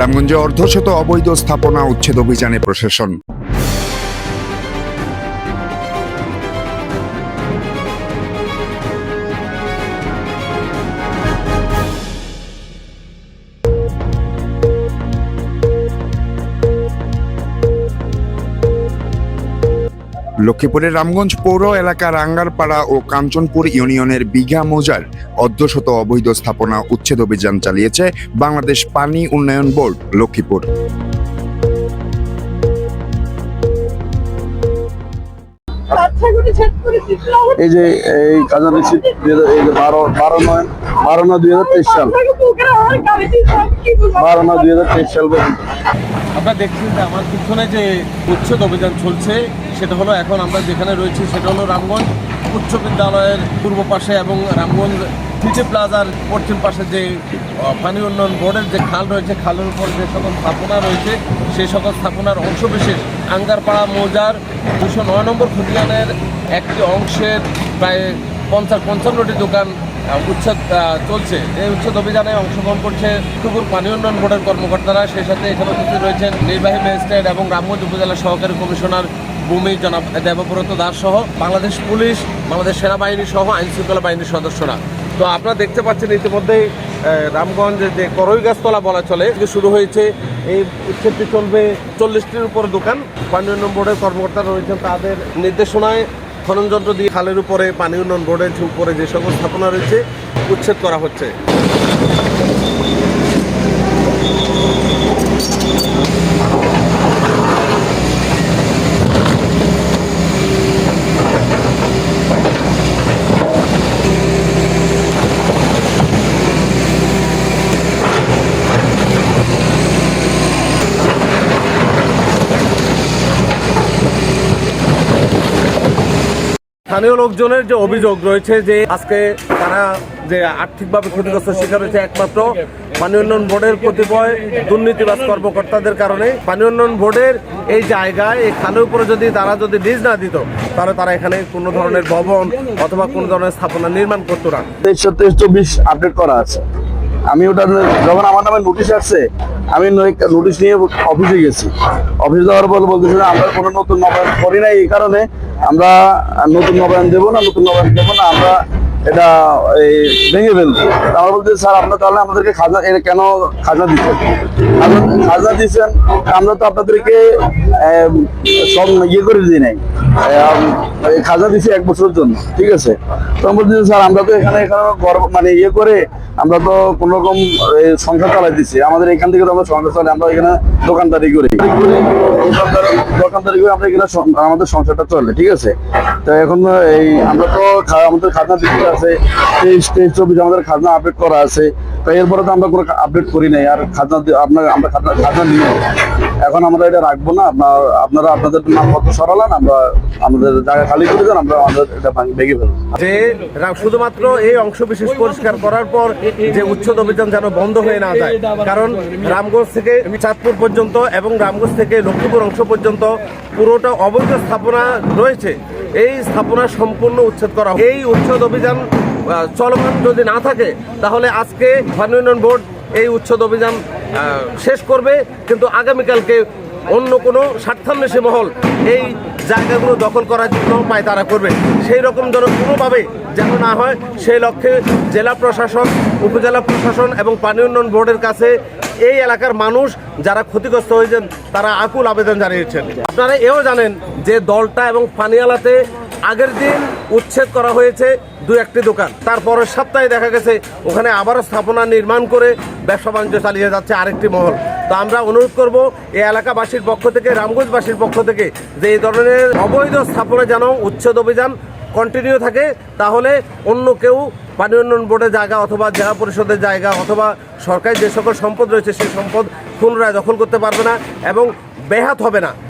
রামগঞ্জে অর্ধশত অবৈধ স্থাপনা উচ্ছেদ অভিযানে প্রশাসন। লক্ষ্মীপুরের রামগঞ্জ পৌর এলাকার আঙ্গারপাড়া ও কাঞ্চনপুর ইউনিয়নের বিঘা মোজার অর্ধশত অবৈধ স্থাপনা উচ্ছেদ অভিযান চালিয়েছে বাংলাদেশ পানি উন্নয়ন বোর্ড লক্ষ্মীপুর। এই যে এই কাজা যে বারো বারো নয় বারো নয় দুই হাজার তেইশ সাল। বারো নয় দুই হাজার তেইশ সাল পর্যন্ত। আপনারা দেখছেন যে আমার পিছনে যে উচ্ছেদ অভিযান চলছে, সেটা হলো এখন আমরা যেখানে রয়েছি, সেটা হলো রামগঞ্জ উচ্চ বিদ্যালয়ের পূর্ব পাশে এবং রামগঞ্জ সিটি প্লাজার পশ্চিম পাশে যে পানি উন্নয়ন বোর্ডের যে খাল রয়েছে, খালের উপর যে সকল স্থাপনা রয়েছে, সেই সকল স্থাপনার অংশবিশেষ আঙ্গারপাড়া মৌজার দুশো নয় নম্বর খতিয়ানের একটি অংশের প্রায় পঞ্চাশ পঞ্চান্নটি দোকান উচ্ছেদ চলছে। এই উচ্ছেদ অভিযানে অংশগ্রহণ করছে টুকুর পানি উন্নয়ন বোর্ডের কর্মকর্তারা। সেই সাথে এখানে উপস্থিত রয়েছেন নির্বাহী ম্যাজিস্ট্রেট এবং রামগঞ্জ উপজেলা সহকারী কমিশনার ভূমি জনাব দেবব্রত দাস সহ বাংলাদেশ পুলিশ, বাংলাদেশ সেনাবাহিনী সহ আইন শৃঙ্খলা বাহিনীর সদস্যরা। তো আপনারা দেখতে পাচ্ছেন ইতিমধ্যেই রামগঞ্জ যে করই গাছতলা বলা চলে যে শুরু হয়েছে। এই উচ্ছেদটি চলবে চল্লিশটির উপর দোকান। পানি উন্নয়ন বোর্ডের কর্মকর্তারা রয়েছেন তাদের নির্দেশনায়। খননযন্ত্র দিয়ে খালের উপরে, পানি উন্নয়ন বোর্ডের উপরে যে সকল স্থাপনা রয়েছে, উচ্ছেদ করা হচ্ছে। স্থানীয় লোকজনের যে অভিযোগ রয়েছে যে আজকে তারা যে আর্থিকভাবে ক্ষতিগ্রস্ত শিকার হয়েছে একমাত্র পানি উন্নয়ন বোর্ডের কতিপয় দুর্নীতিবাজ কর্মকর্তাদের কারণে। পানি উন্নয়ন বোর্ডের এই জায়গায়, এই খালের উপরে যদি তারা যদি লিজ না দিত, তাহলে তারা এখানে কোনো ধরনের ভবন অথবা কোনো ধরনের স্থাপনা নির্মাণ করতো না। তেইশ তেইশ চব্বিশ আপডেট করা আছে। আমি ওটা যখন আমার নামে নোটিশ আসছে, আমি নোটিশ নিয়ে অফিসে গেছি। অফিসে যাওয়ার পর বলতেছে আমরা কোনো নতুন নবায়ন করি নাই, এই কারণে আমরা নতুন নবায়ন দেবো না, নতুন নবায়ন দেবো না, আমরা এটা এই ভেঙে ফেলব। আমরা বলতে স্যার, আপনার তাহলে আমাদেরকে খাজনা কেন খাজনা দিচ্ছেন? খাজনা- দিচ্ছেন, আমরা তো আপনাদেরকে সব ইয়ে করে দিই নাই। খাজনা দিচ্ছি এক বছরের জন্য, ঠিক আছে? তো আমরা বলছি, স্যার, আমরা তো এখানে এখানে মানে ইয়ে করে আমরা তো কোন রকম সংসার চালাই দিচ্ছি আমাদের এখান থেকে তো আমরা সংসার চালাই, আমরা এখানে দোকানদারি করি। দোকানদারি করে আমরা এখানে আমাদের সংসারটা চলে, ঠিক আছে? তো এখন, এই, আমরা তো আমাদের খাজনা দিতে আছে, তেইশ তেইশ, চব্বিশ আমাদের খাজনা আপডেট করা আছে। তো এরপরে তো আমরা কোনো আপডেট করি নাই। আর খাজনা আপনার আমরা খাজনা খাজনা নিয়ে এখন আমরা এটা রাখব না। আপনার আপনারা আপনাদের নাম নামপত্র সরালান, আমরা আমাদের জায়গা খালি করে দেন, আমরা আমাদের এটা ভেঙে ফেলব। যে শুধুমাত্র এই অংশ বিশেষ পরিষ্কার করার পর যে উচ্ছেদ অভিযান যেন বন্ধ হয়ে না যায়। কারণ রামগঞ্জ থেকে চাঁদপুর পর্যন্ত এবং রামগঞ্জ থেকে লক্ষ্মীপুর অংশ পর্যন্ত পুরোটা অবৈধ স্থাপনা রয়েছে। এই স্থাপনা সম্পূর্ণ উচ্ছেদ করা এই উচ্ছেদ অভিযান চলমান যদি না থাকে, তাহলে আজকে পানি উন্নয়ন বোর্ড এই উচ্ছেদ অভিযান শেষ করবে। কিন্তু আগামীকালকে অন্য কোনো স্বার্থান্বেষী মহল এই জায়গাগুলো দখল করার জন্য পায় তারা করবে। সেই রকম যেন কোনোভাবে যেন না হয়, সেই লক্ষ্যে জেলা প্রশাসন, উপজেলা প্রশাসন এবং পানি উন্নয়ন বোর্ডের কাছে এই এলাকার মানুষ যারা ক্ষতিগ্রস্ত হয়েছেন, তারা আকুল আবেদন জানিয়েছেন। আপনারা এও জানেন যে দলটা এবং পানিয়ালাতে আগের দিন উচ্ছেদ করা হয়েছে দু একটি দোকান। তারপরের সপ্তাহে দেখা গেছে, ওখানে আবারও স্থাপনা নির্মাণ করে ব্যবসা বাণিজ্য চালিয়ে যাচ্ছে আরেকটি মহল। তো আমরা অনুরোধ করব, এই এলাকাবাসীর পক্ষ থেকে, রামগঞ্জবাসীর পক্ষ থেকে, যে এই ধরনের অবৈধ স্থাপনা যেন উচ্ছেদ অভিযান কন্টিনিউ থাকে, তাহলে অন্য কেউ পানি উন্নয়ন বোর্ডের জায়গা অথবা জেলা পরিষদের জায়গা অথবা সরকারি যে সকল সম্পদ রয়েছে, সেই সম্পদ পুনরায় দখল করতে পারবে না এবং ব্যাহাত হবে না।